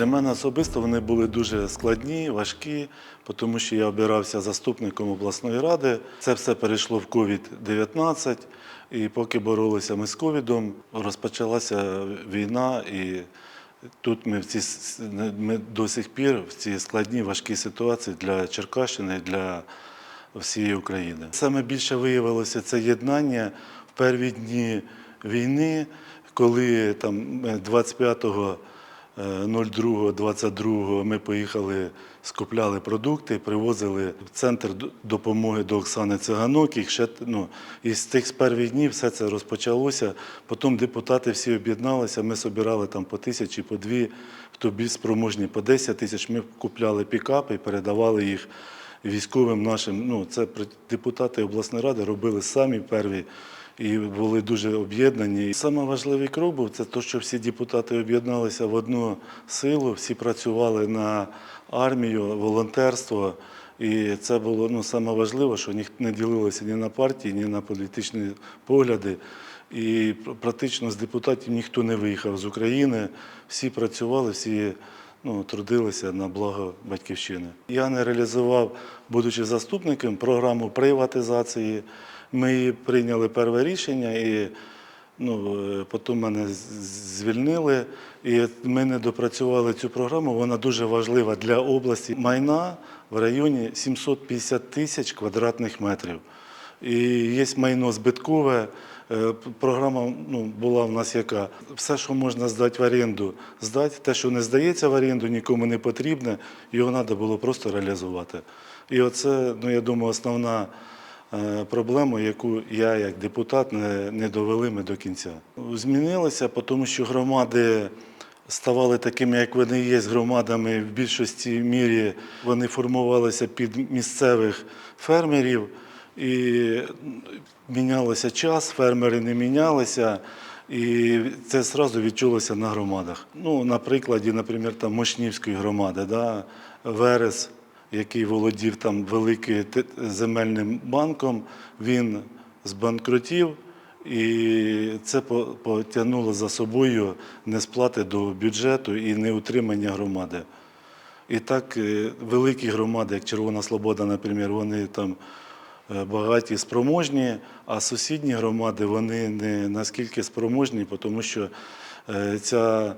Для мене особисто вони були дуже складні, важкі, тому що я обирався заступником обласної ради. Це все перейшло в COVID-19, і поки боролися ми з ковідом, розпочалася війна, і тут ми в ці ми до сих пір в ці складні важкі ситуації для Черкащини, для всієї України. Саме більше виявилося це єднання в перві дні війни, коли там е, 25 02.22 ми поїхали, скупляли продукти, привозили в центр допомоги до Оксани Циганок. І, ще, ну, і з тих з перших днів все це розпочалося. Потім депутати всі об'єдналися, ми збирали там по тисячі, по дві, хто більш спроможні, по 10 тисяч. Ми купляли пікапи передавали їх військовим нашим. Ну, це депутати обласної ради робили самі перві і були дуже об'єднані. Саме важливий крок був це те, що всі депутати об'єдналися в одну силу, всі працювали на армію, волонтерство. І це було ну, саме важливо, що ніхто не ділилося ні на партії, ні на політичні погляди. І практично з депутатів ніхто не виїхав з України. Всі працювали, всі ну, трудилися на благо батьківщини. Я не реалізував, будучи заступником, програму приватизації. Ми прийняли перше рішення, і ну, е, потім мене звільнили. І ми не допрацювали цю програму. Вона дуже важлива для області. Майна в районі 750 тисяч квадратних метрів. І є майно збиткове. Е, Програма ну, була в нас яка. Все, що можна здати в оренду, здати. Те, що не здається в оренду, нікому не потрібне, його треба було просто реалізувати. І оце, ну, я думаю, основна е, проблема, яку я як депутат не довели ми до кінця. Змінилося, тому що громади ставали такими, як вони є, з громадами в більшості мірі. Вони формувалися під місцевих фермерів. І мінялося час, фермери не мінялися, і це одразу відчулося на громадах. Ну, на прикладі, наприклад, там Мошнівської громади, да, Верес, який володів там великим земельним банком, він збанкрутів, і це потягнуло за собою несплати до бюджету і неутримання громади. І так е, великі громади, як Червона Слобода, наприклад, вони там е, багаті, спроможні, а сусідні громади вони не наскільки спроможні, тому що е, ця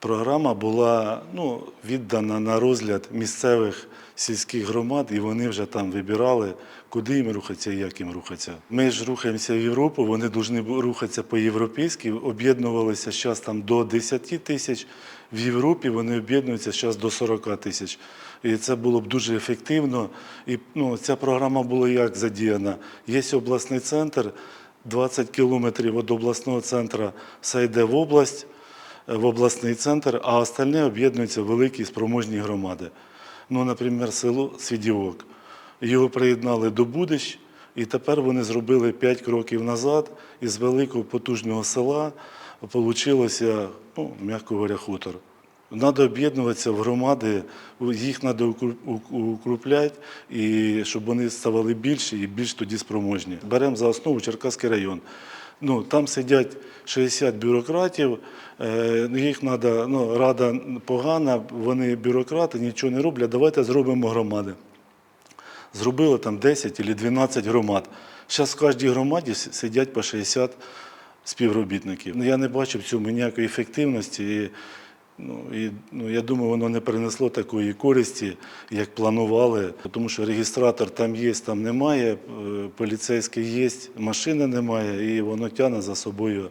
програма була ну, віддана на розгляд місцевих сільських громад, і вони вже там вибирали, куди їм рухатися і як їм рухатися. Ми ж рухаємося в Європу, вони повинні рухатися по-європейськи, об'єднувалися зараз там до 10 тисяч. В Європі вони об'єднуються зараз до 40 тисяч. І це було б дуже ефективно. І ну, ця програма була як задіяна. Є обласний центр, 20 кілометрів від обласного центру все йде в область в обласний центр, а остальне об'єднуються великі спроможні громади. Ну, наприклад, село Свідівок. Його приєднали до Будищ, і тепер вони зробили 5 кроків назад, і з великого потужного села вийшло, ну, м'яко говоря, хутор. Треба об'єднуватися в громади, їх треба укрупляти, і щоб вони ставали більші і більш тоді спроможні. Беремо за основу Черкаський район. Ну, там сидять 60 бюрократів, е, їх треба, ну, рада погана, вони бюрократи, нічого не роблять, давайте зробимо громади. Зробили там 10 або 12 громад. Зараз в кожній громаді сидять по 60 співробітників. Ну, Я не бачу в цьому ніякої ефективності. І, ну, і, ну, я думаю, воно не принесло такої користі, як планували, тому що реєстратор там є, там немає, е, поліцейський є, машини немає, і воно тягне за собою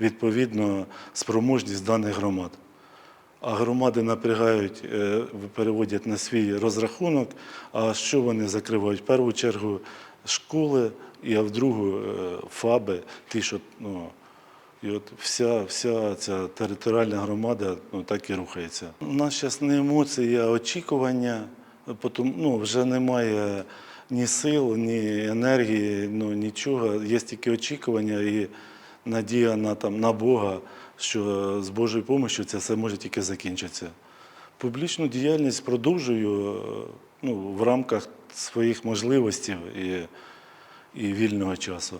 відповідно спроможність даних громад. А громади напрягають, е, переводять на свій розрахунок. А що вони закривають? В першу чергу школи, і а в другу е, ФАБи, ті, що ну, і от вся, вся ця територіальна громада ну, так і рухається. У нас зараз не емоції, а очікування. Потім, ну, вже немає ні сил, ні енергії, ну, нічого. Є тільки очікування і надія на, там, на Бога, що з Божою допомогою це все може тільки закінчитися. Публічну діяльність продовжую ну, в рамках своїх можливостей і, і вільного часу.